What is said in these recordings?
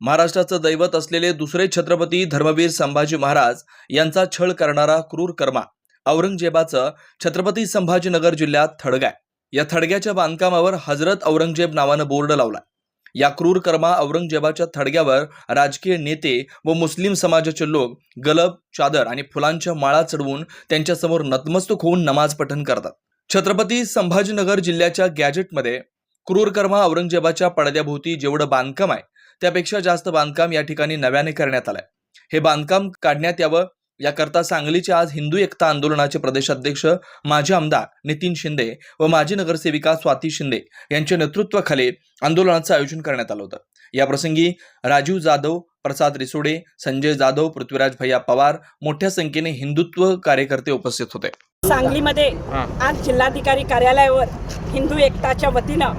महाराष्ट्राचं दैवत असलेले दुसरे छत्रपती धर्मवीर संभाजी महाराज यांचा छळ करणारा क्रूर कर्मा औरंगजेबाचं छत्रपती संभाजीनगर जिल्ह्यात थडगाय. या थडग्याच्या बांधकामावर हजरत औरंगजेब नावानं बोर्ड लावला. या क्रूर कर्मा औरंगजेबाच्या थडग्यावर राजकीय नेते व मुस्लिम समाजाचे लोक गलब चादर आणि फुलांच्या माळा चढवून त्यांच्यासमोर नतमस्तक होऊन नमाज पठण करतात. छत्रपती संभाजीनगर जिल्ह्याच्या गॅजेटमध्ये क्रूरकर्मा औरंगजेबाच्या पडद्याभोवती जेवढं बांधकाम आहे त्यापेक्षा जास्त बांधकाम या ठिकाणी नव्याने करण्यात आलंय. हे बांधकाम काढण्यात यावं याकरता सांगलीचे आज हिंदू एकता आंदोलनाचे प्रदेशाध्यक्ष माजी आमदार नितीन शिंदे व माजी नगरसेविका स्वाती शिंदे यांच्या नेतृत्वाखाली आंदोलनाचं आयोजन करण्यात आलं होतं. याप्रसंगी राजीव जाधव प्रसाद रिसोडे संजय जाधव पृथ्वीराज भैया पवार मोठ्या संख्येने हिंदुत्व कार्यकर्ते उपस्थित होते. सांगलीमध्ये आज जिल्हाधिकारी कार्यालयावर हिंदू एकताच्या वतीनं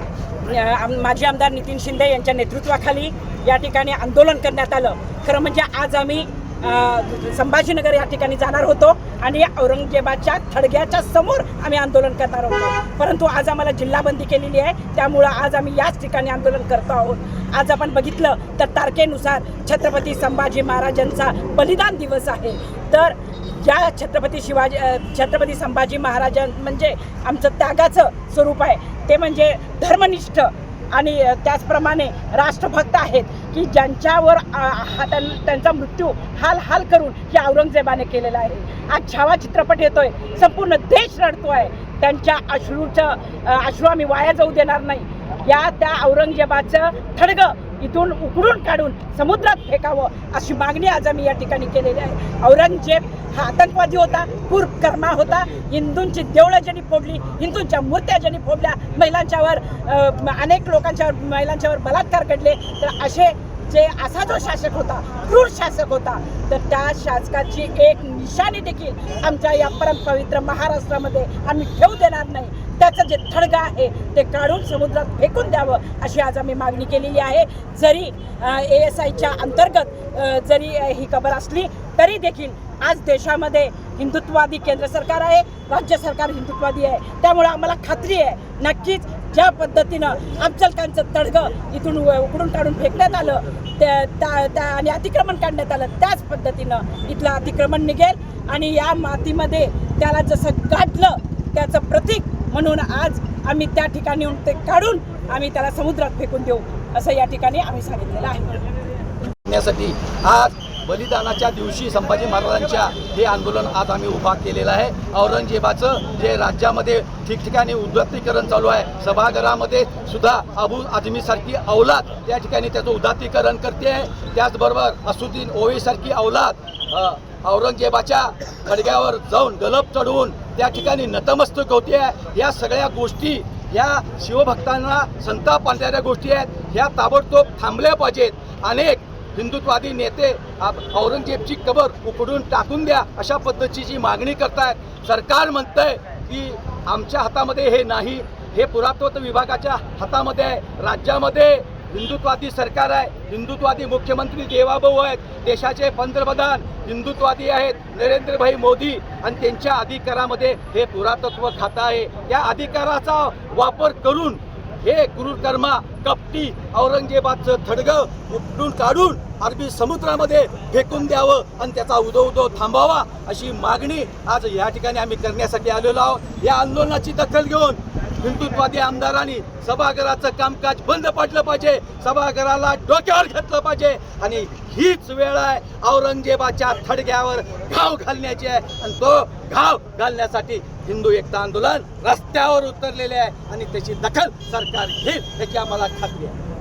माजी आमदार नितीन शिंदे यांच्या नेतृत्वाखाली या ठिकाणी आंदोलन करण्यात आलं. खरं म्हणजे आज आम्ही संभाजीनगर या ठिकाणी जाणार होतो आणि औरंगजेबाच्या थडग्याच्या समोर आम्ही आंदोलन करणार होतो. परंतु आज आम्हाला जिल्हाबंदी केलेली आहे त्यामुळं आज आम्ही याच ठिकाणी आंदोलन करतो आहोत. आज आपण बघितलं तर तारखेनुसार छत्रपती संभाजी महाराजांचा बलिदान दिवस आहे. तर ज्या छत्रपती शिवाजी छत्रपती संभाजी महाराजां म्हणजे आमचं त्यागाचं स्वरूप आहे ते म्हणजे धर्मनिष्ठ आणि त्याचप्रमाणे राष्ट्रभक्त आहेत की ज्यांच्यावर हा त्यां- त्यांचा मृत्यू हाल हाल करून हे औरंगजेबाने केलेला आहे. आज छावा चित्रपट येतोय संपूर्ण देश रडतो आहे त्यांच्या अश्रूचं अश्रू आम्ही वाया जाऊ देणार नाही. या त्या औरंगजेबाचं थडगं इथून उकडून काढून समुद्रात फेकावं अशी मागणी आज आम्ही या ठिकाणी केलेली आहे. औरंगजेब हा आतंकवादी होता पूर कर्मा होता हिंदूंची देवळं ज्यांनी फोडली हिंदूंच्या मूर्त्या ज्यांनी फोडल्या महिलांच्यावर अनेक लोकांच्यावर महिलांच्यावर बलात्कार घडले. तर असे जे असा जो शासक होता क्रूर शासक होता तर त्या शासकाची एक निशाणी देखील आमच्या या परम पवित्र महाराष्ट्रामध्ये आम्ही ठेवू देणार नाही. त्याचं जे थडगा आहे ते काढून समुद्रात फेकून द्यावं अशी आज आम्ही मागणी केलेली आहे. जरी ए एस आयच्या अंतर्गत जरी ही खबर असली तरी देखील आज देशामध्ये हिंदुत्ववादी केंद्र सरकार आहे राज्य सरकार हिंदुत्ववादी आहे. त्यामुळे आम्हाला खात्री आहे. नक्कीच ज्या पद्धतीनं अफजल खानचं तडगं इथून उकडून काढून फेकण्यात आलं त्या त्या- त्या- आणि अतिक्रमण काढण्यात आलं त्याच पद्धतीनं इथलं अतिक्रमण निघेल. आणि या मातीमध्ये त्याला जसं गाठलं त्याचं प्रतीक म्हणून आज आम्ही त्या ठिकाणी ते काढून आम्ही त्याला समुद्रात फेकून देऊ असं या ठिकाणी आम्ही सांगितलेलं आहे. करण्यासाठी आज बलिदानाच्या दिवशी संभाजी महाराजांच्या हे आंदोलन आज आम्ही उभा केलेलं आहे. औरंगजेबाचं जे राज्यामध्ये ठिकठिकाणी उदात्तीकरण चालू आहे सभागृहामध्ये सुद्धा अबू आझमीसारखी अवलाद त्या ठिकाणी त्याचं उदात्तीकरण करते. आहे त्याचबरोबर असुद्दीन ओवेसारखी अवलाद औरंगजेबाच्या खडग्यावर जाऊन गलप चढवून त्या ठिकाणी नतमस्तक होते आहे. या सगळ्या गोष्टी या शिवभक्तांना संताप आणणाऱ्या गोष्टी आहेत. ह्या ताबडतोब थांबल्या पाहिजेत. अनेक हिंदुत्वादी नेते आप- औरंगजेबची कबर उकडून टाकून द्या अशा पद्धतीची मागणी करतायत. सरकार म्हणतंय की आमच्या हातामध्ये हे नाही. हे पुरातत्व विभागाच्या हातामध्ये आहे. राज्यामध्ये हिंदुत्वादी सरकार आहे. हिंदुत्वादी मुख्यमंत्री देवाभाऊ आहेत. देशाचे पंतप्रधान हिंदुत्वादी आहेत. नरेंद्रभाई मोदी आणि त्यांच्या अधिकारामध्ये हे पुरातत्व खातं आहे. या अधिकाराचा वापर करून हे क्रूरकर्मा कपटी औरंगजेबाचं थडगं उपटून काढून अरबी समुद्रामध्ये फेकून द्यावं आणि त्याचा उदो उदो थांबावा अशी मागणी आज या ठिकाणी आम्ही करण्यासाठी आलेलो आहोत. या आंदोलनाची दखल घेऊन हिंदुत्वादी आमदारांनी सभागृहाचं कामकाज बंद पाडलं पाहिजे. सभागृहाला डोक्यावर घेतलं पाहिजे. आणि हीच वेळ आहे औरंगजेबाच्या थडग्यावर घाव घालण्याची आहे. आणि तो घाव घालण्यासाठी हिंदू एकता आंदोलन रस्त्यावर उतरलेले आहे. आणि त्याची दखल सरकार घेईल याची आम्हाला खात्री आहे.